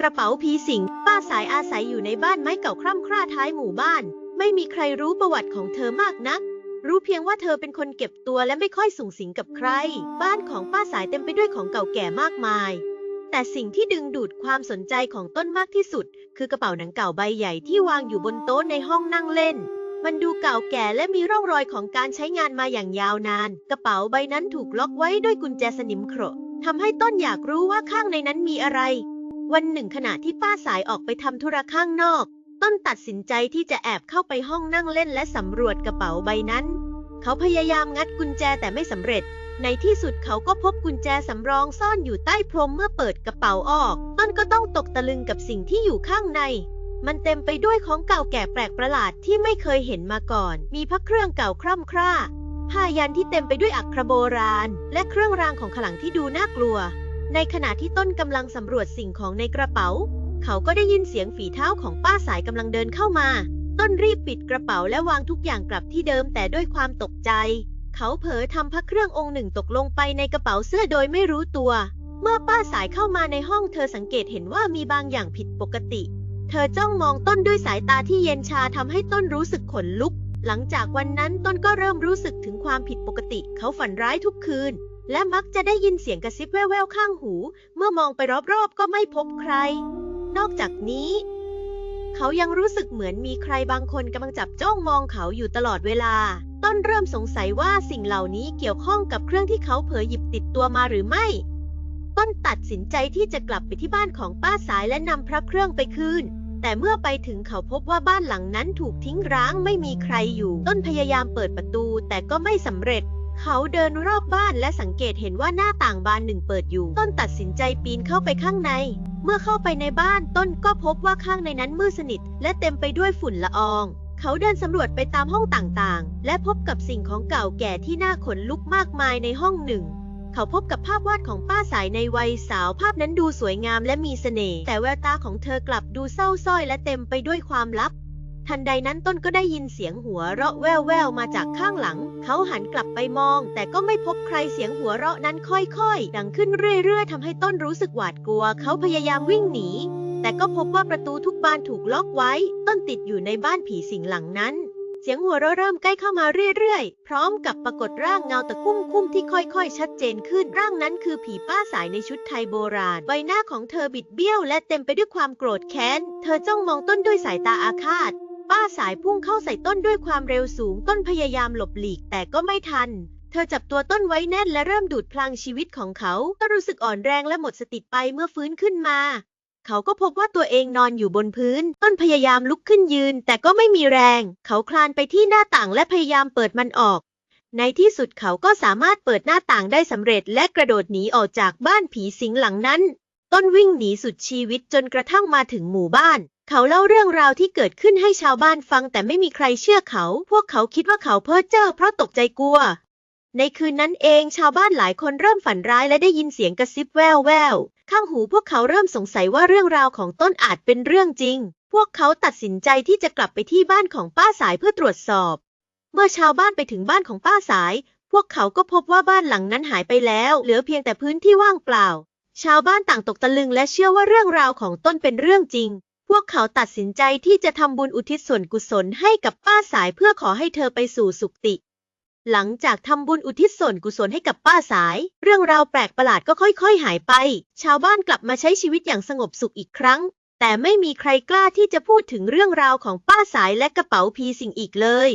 กระเป๋าผีสิง ป้าสายอาศัยอยู่ในบ้านไม้เก่าคร่ำคร่าท้ายหมู่บ้าน ไม่มีใครรู้ประวัติของเธอมากนัก รู้เพียงว่าเธอเป็นคนเก็บตัวและไม่ค่อยสูงสิงกับใคร บ้านของป้าสายเต็มไปด้วยของเก่าแก่มากมาย แต่สิ่งที่ดึงดูดความสนใจของต้นมากที่สุด คือกระเป๋าหนังเก่าใบใหญ่ที่วางอยู่บนโต๊ะในห้องนั่งเล่น มันดูเก่าแก่และมีร่องรอยของการใช้งานมาอย่างยาวนาน กระเป๋าใบนั้นถูกล็อกไว้ด้วยกุญแจสนิมโขระทำให้ต้นอยากรู้ว่าข้างในนั้นมีอะไร วันหนึ่งขณะที่ป้าสายออกไปทำธุระข้างนอก ต้นตัดสินใจที่จะแอบเข้าไปห้องนั่งเล่นและสำรวจกระเป๋าใบนั้น เขาพยายามงัดกุญแจแต่ไม่สำเร็จ ในที่สุดเขาก็พบกุญแจสำรองซ่อนอยู่ใต้พรมเมื่อเปิดกระเป๋าออก ต้นก็ต้องตกตะลึงกับสิ่งที่อยู่ข้างใน มันเต็มไปด้วยของเก่าแก่แปลกประหลาดที่ไม่เคยเห็นมาก่อน มีพระเครื่องเก่าคร่ำคร่าผ้ายันที่เต็มไปด้วยอักขระโบราณ และเครื่องรางของขลังที่ดูน่ากลัว ในขณะที่ต้นกำลังสำรวจสิ่งของในกระเป๋า เขาก็ได้ยินเสียงฝีเท้าของป้าสายกำลังเดินเข้ามา ต้นรีบปิดกระเป๋าและวางทุกอย่างกลับที่เดิมแต่ด้วยความตกใจ เขาเผลอทำพระเครื่ององค์หนึ่งตกลงไปในกระเป๋าเสื้อโดยไม่รู้ตัว เมื่อป้าสายเข้ามาในห้องเธอสังเกตเห็นว่ามีบางอย่างผิดปกติ เธอจ้องมองต้นด้วยสายตาที่เย็นชาทำให้ต้นรู้สึกขนลุก หลังจากวันนั้นต้นก็เริ่มรู้สึกถึงความผิดปกติ เขาฝันร้ายทุกคืน และมักจะได้ยินเสียงกระซิบแว่วๆข้างหู เมื่อมองไปรอบๆก็ไม่พบใคร นอกจากนี้ เขายังรู้สึกเหมือนมีใครบางคนกำลังจับจ้องมองเขาอยู่ตลอดเวลา ต้นเริ่มสงสัยว่าสิ่งเหล่านี้เกี่ยวข้องกับเครื่องที่เขาเผลอหยิบติดตัวมาหรือไม่ ต้นตัดสินใจที่จะกลับไปที่บ้านของป้าสายและนำพระเครื่องไปคืนแต่เมื่อไปถึงเขาพบว่าบ้านหลังนั้นถูกทิ้งร้างไม่มีใครอยู่ ต้นพยายามเปิดประตูแต่ก็ไม่สำเร็จ เขาเดินรอบบ้านและสังเกตเห็นว่าหน้าต่างบานหนึ่งเปิดอยู่ ต้นตัดสินใจปีนเข้าไปข้างใน เมื่อเข้าไปในบ้านต้นก็พบว่าข้างในนั้นมืดสนิท และเต็มไปด้วยฝุ่นละออง เขาเดินสำรวจไปตามห้องต่างๆ และพบกับสิ่งของเก่าแก่ที่น่าขนลุกมากมายในห้องหนึ่ง เขาพบกับภาพวาดของป้าสายในวัยสาวภาพนั้นดูสวยงามและมีเสน่ห์แต่แววตาของเธอกลับดูเศร้าส้อยและเต็มไปด้วยความลับ ทันใดนั้นต้นก็ได้ยินเสียงหัวเราะแว่วๆมาจากข้างหลัง เขาหันกลับไปมอง แต่ก็ไม่พบใครเสียงหัวเราะนั้นค่อยๆ ดังขึ้นเรื่อยๆทำให้ต้นรู้สึกหวาดกลัว เขาพยายามวิ่งหนี แต่ก็พบว่าประตูทุกบานถูกล็อกไว้ ต้นติดอยู่ในบ้านผีสิงหลังนั้นเสียงหัวเราะเริ่มใกล้เข้ามาเรื่อยๆ พร้อมกับปรากฏร่างเงาตะคุ่มคุ้มๆที่ค่อยๆ ชัดเจนขึ้น ร่างนั้นคือผีป้าสายในชุดไทยโบราณ ใบหน้าของเธอบิดเบี้ยวและเต็มไปด้วยความโกรธแค้น เธอจ้องมองต้นด้วยสายตาอาฆาต ป้าสายพุ่งเข้าใส่ต้นด้วยความเร็วสูงต้นพยายามหลบหลีกแต่ก็ไม่ทัน เธอจับตัวต้นไว้แน่นและเริ่มดูดพลังชีวิตของเขา ก็รู้สึกอ่อนแรงและหมดสติไปเมื่อฟื้นขึ้นมา เขาก็พบว่าตัวเองนอนอยู่บนพื้น ต้นพยายามลุกขึ้นยืน แต่ก็ไม่มีแรง เขาคลานไปที่หน้าต่างและพยายามเปิดมันออก ในที่สุดเขาก็สามารถเปิดหน้าต่างได้สำเร็จ และกระโดดหนีออกจากบ้านผีสิงหลังนั้น ต้นวิ่งหนีสุดชีวิตจนกระทั่งมาถึงหมู่บ้าน เขาเล่าเรื่องราวที่เกิดขึ้นให้ชาวบ้านฟังแต่ไม่มีใครเชื่อเขา พวกเขาคิดว่าเขาเพ้อเจ้อเพราะตกใจกลัว ในคืนนั้นเองชาวบ้านหลายคนเริ่มฝันร้ายและได้ยินเสียงกระซิบแว่วแววข้างหูพวกเขาเริ่มสงสัยว่าเรื่องราวของต้นอาจเป็นเรื่องจริง พวกเขาตัดสินใจที่จะกลับไปที่บ้านของป้าสายเพื่อตรวจสอบ เมื่อชาวบ้านไปถึงบ้านของป้าสาย พวกเขาก็พบว่าบ้านหลังนั้นหายไปแล้ว เหลือเพียงแต่พื้นที่ว่างเปล่า ชาวบ้านต่างตกตะลึงและเชื่อว่าเรื่องราวของต้นเป็นเรื่องจริง พวกเขาตัดสินใจที่จะทำบุญอุทิศส่วนกุศลให้กับป้าสายเพื่อขอให้เธอไปสู่สุคติ หลังจากทำบุญอุทิศส่วนกุศลให้กับป้าสาย เรื่องราวแปลกประหลาดก็ค่อยๆ หายไป ชาวบ้านกลับมาใช้ชีวิตอย่างสงบสุขอีกครั้ง แต่ไม่มีใครกล้าที่จะพูดถึงเรื่องราวของป้าสายและกระเป๋าพีสิงอีกเลย